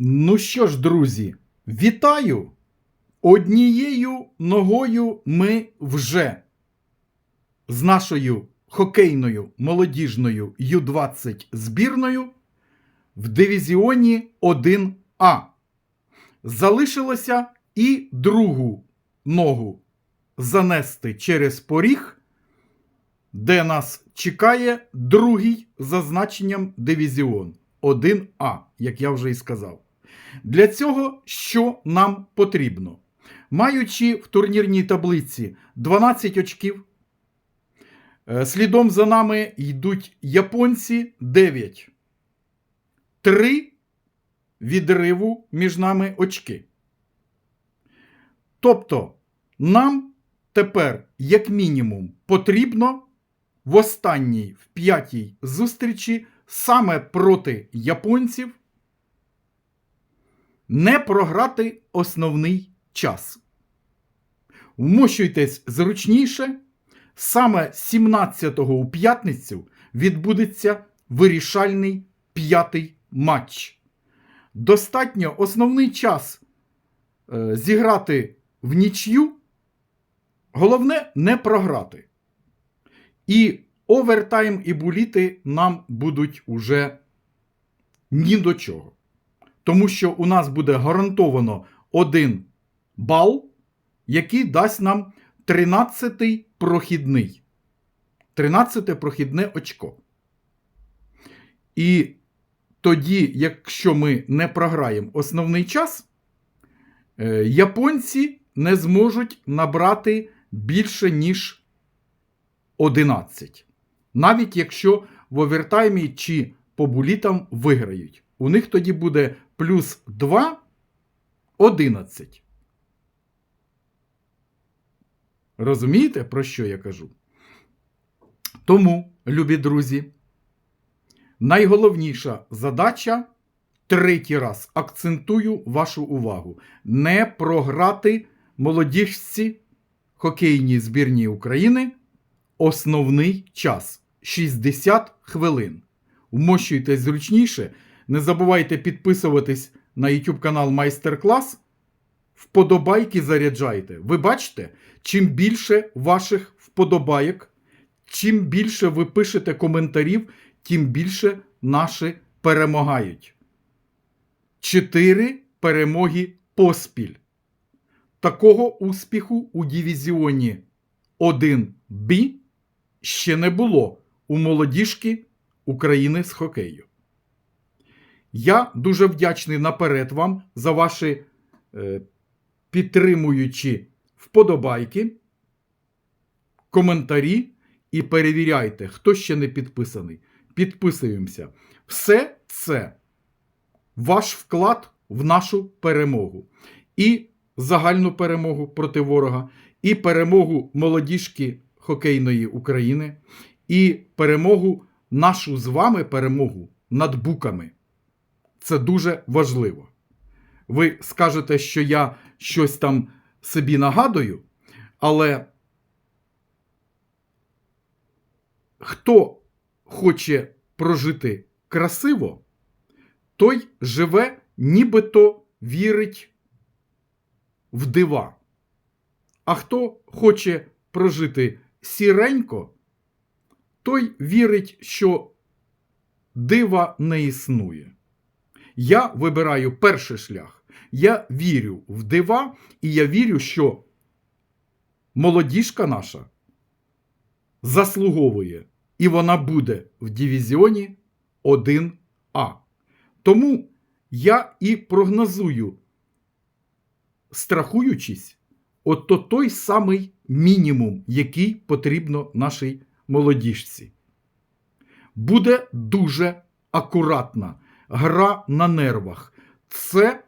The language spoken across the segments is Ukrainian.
Ну що ж, друзі, вітаю! Однією ногою ми вже з нашою хокейною молодіжною Ю-20 збірною в дивізіоні 1А. Залишилося і другу ногу занести через поріг, де нас чекає другий за значенням дивізіон 1А, як я вже і сказав. Для цього що нам потрібно? Маючи в турнірній таблиці 12 очків, е, слідом за нами йдуть японці 9. Три відриву між нами очки. Тобто, нам тепер, як мінімум, потрібно в останній, в п'ятій зустрічі саме проти японців не програти основний час. Вмощуйтесь зручніше. Саме 17-го у п'ятницю відбудеться вирішальний п'ятий матч. Достатньо основний час е, зіграти в нічю. Головне не програти. І овертайм і буліти нам будуть уже ні до чого. Тому що у нас буде гарантовано один бал, який дасть нам 13-й прохідний. 13-те прохідне очко. І тоді, якщо ми не програємо основний час, е, японці не зможуть набрати більше, ніж 11. Навіть якщо в овертаймі чи по булітам виграють. У них тоді буде плюс 2 11. Розумієте, про що я кажу? Тому, любі друзі, найголовніша задача третій раз акцентую вашу увагу: не програти молодіжці хокейній збірній України основний час 60 хвилин. Вмощуйтесь зручніше. Не забувайте підписуватись на YouTube канал Майстер-клас. Вподобайки заряджайте. Ви бачите, чим більше ваших вподобайок, чим більше ви пишете коментарів, тим більше наші перемагають. Чотири перемоги поспіль. Такого успіху у дивізіоні 1Б ще не було у молодіжки України з хокею. Я дуже вдячний наперед вам за ваші е, підтримуючі вподобайки, коментарі і перевіряйте, хто ще не підписаний. Підписуємося. Все це ваш вклад в нашу перемогу. І загальну перемогу проти ворога, і перемогу молодіжки хокейної України, і перемогу нашу з вами перемогу над буками. Це дуже важливо. Ви скажете, що я щось там собі нагадую, але хто хоче прожити красиво, той живе, нібито вірить в дива. А хто хоче прожити сіренько, той вірить, що дива не існує. Я вибираю перший шлях. Я вірю в дива, і я вірю, що молодіжка наша заслуговує, і вона буде в дивізіоні 1А. Тому я і прогнозую, страхуючись, от той самий мінімум, який потрібно нашій молодіжці. Буде дуже акуратна гра на нервах. Це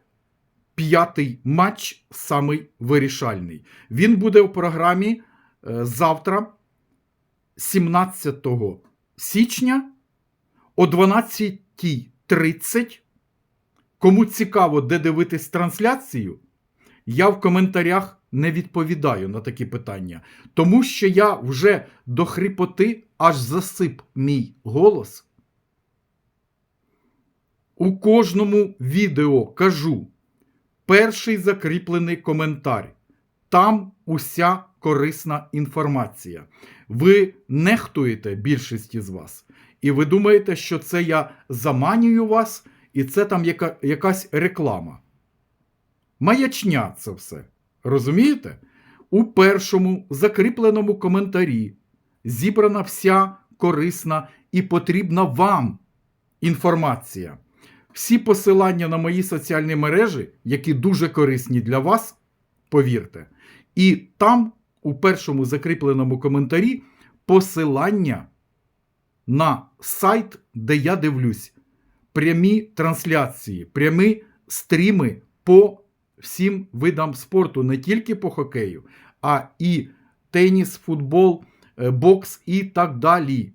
п'ятий матч, самий вирішальний. Він буде в програмі е, завтра, 17 січня о 12.30. Кому цікаво, де дивитись трансляцію, я в коментарях не відповідаю на такі питання, тому що я вже до хрипоти аж засип мій голос. У кожному відео кажу перший закріплений коментар. Там уся корисна інформація. Ви нехтуєте більшість з вас. І ви думаєте, що це я заманюю вас, і це там яка, якась реклама. Маячня це все. Розумієте? У першому закріпленому коментарі зібрана вся корисна і потрібна вам інформація. Всі посилання на мої соціальні мережі, які дуже корисні для вас, повірте. І там, у першому закріпленому коментарі, посилання на сайт, де я дивлюсь прямі трансляції, прямі стріми по всім видам спорту, не тільки по хокею, а і теніс, футбол, е, бокс і так далі.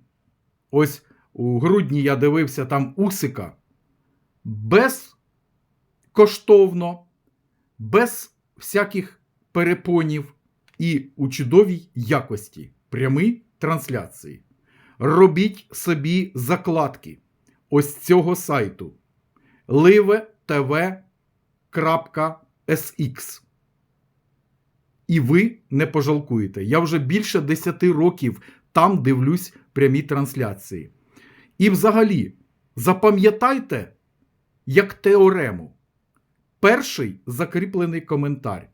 Ось у грудні я дивився там Усика безкоштовно, без всяких перепонів і у чудовій якості прямі трансляції. Робіть собі закладки ось цього сайту livetv.sx. І ви не пожалкуєте. Я вже більше 10 років там дивлюсь прямі трансляції. І взагалі, запам'ятайте, як теорему. Перший закріплений коментар.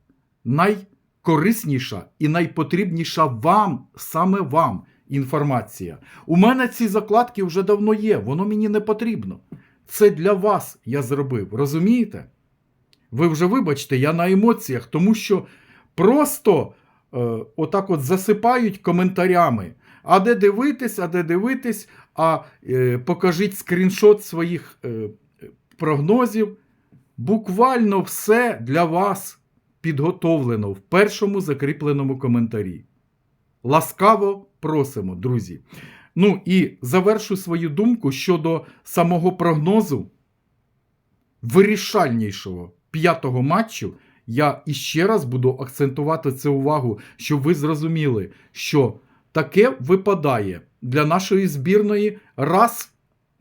Найкорисніша і найпотрібніша вам, саме вам, інформація. У мене ці закладки вже давно є, воно мені не потрібно. Це для вас я зробив, розумієте? Ви вже вибачте, я на емоціях, тому що просто е, отак от засипають коментарями. А де дивитись, а де дивитись, а е, покажіть скріншот своїх е, прогнозів. Буквально все для вас підготовлено в першому закріпленому коментарі. Ласкаво просимо, друзі. Ну і завершу свою думку щодо самого прогнозу вирішальнішого п'ятого матчу. Я іще раз буду акцентувати це увагу, щоб ви зрозуміли, що таке випадає для нашої збірної раз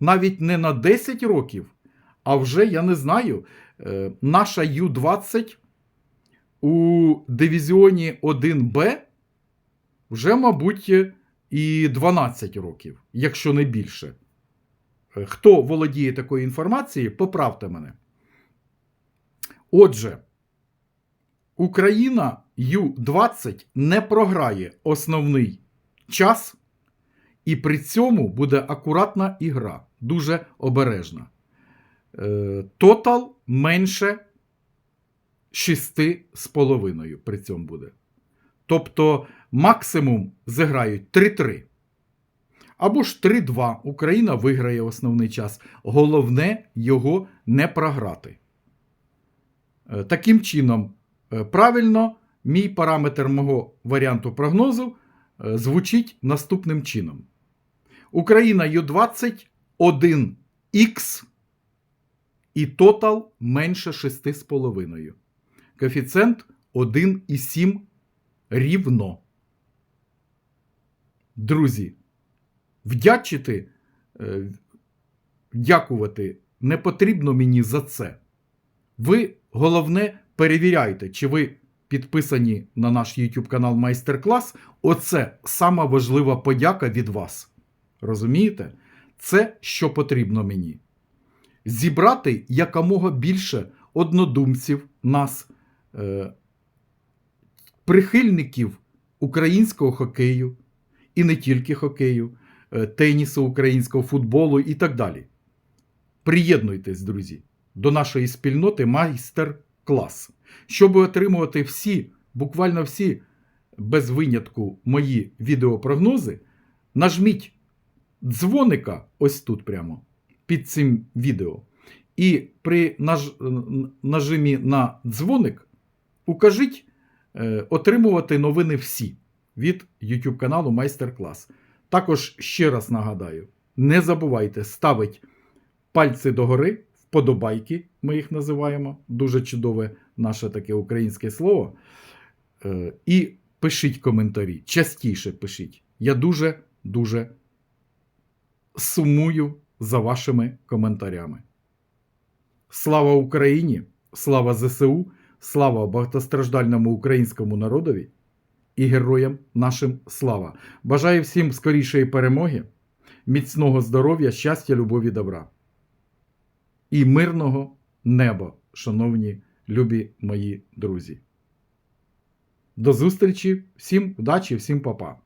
навіть не на 10 років, а вже, я не знаю, е, наша Ю-20 у дивізіоні 1Б вже, мабуть, і 12 років, якщо не більше. Е, Хто володіє такою інформацією, поправте мене. Отже, Україна Ю-20 не програє основний час, і при цьому буде акуратна ігра, дуже обережна. Е, Тотал менше 6,5 при цьому буде. Тобто максимум зіграють 3-3. Або ж 3-2. Україна виграє основний час. Головне його не програти. Е, Таким чином, е, правильно, мій параметр мого варіанту прогнозу звучить наступним чином. Україна Ю-20 1х і тотал менше 6,5. Коефіцієнт 1,7 рівно. Друзі, вдячити, е, дякувати не потрібно мені за це. Ви головне перевіряйте, чи ви підписані на наш YouTube канал Майстер-клас. Оце сама важлива подяка від вас. Розумієте? Це що потрібно мені. Зібрати якомога більше однодумців, нас, е, прихильників українського хокею, і не тільки хокею, е, тенісу, українського футболу і так далі. Приєднуйтесь, друзі, до нашої спільноти майстер-клас, щоб отримувати всі, буквально всі, без винятку мої відеопрогнози, нажміть дзвоника ось тут прямо під цим відео. І при наж... нажимі на дзвоник укажіть е, отримувати новини всі від YouTube каналу Майстер-клас. Також ще раз нагадаю: не забувайте ставити пальці догори, вподобайки, ми їх називаємо. Дуже чудове наше таке українське слово. Е, і пишіть коментарі. Частіше пишіть. Я дуже-дуже сумую за вашими коментарями. Слава Україні! Слава ЗСУ! Слава багатостраждальному українському народові і героям нашим слава! Бажаю всім скорішої перемоги, міцного здоров'я, щастя, любові, добра і мирного неба, шановні любі мої друзі. До зустрічі, всім удачі, всім па-па.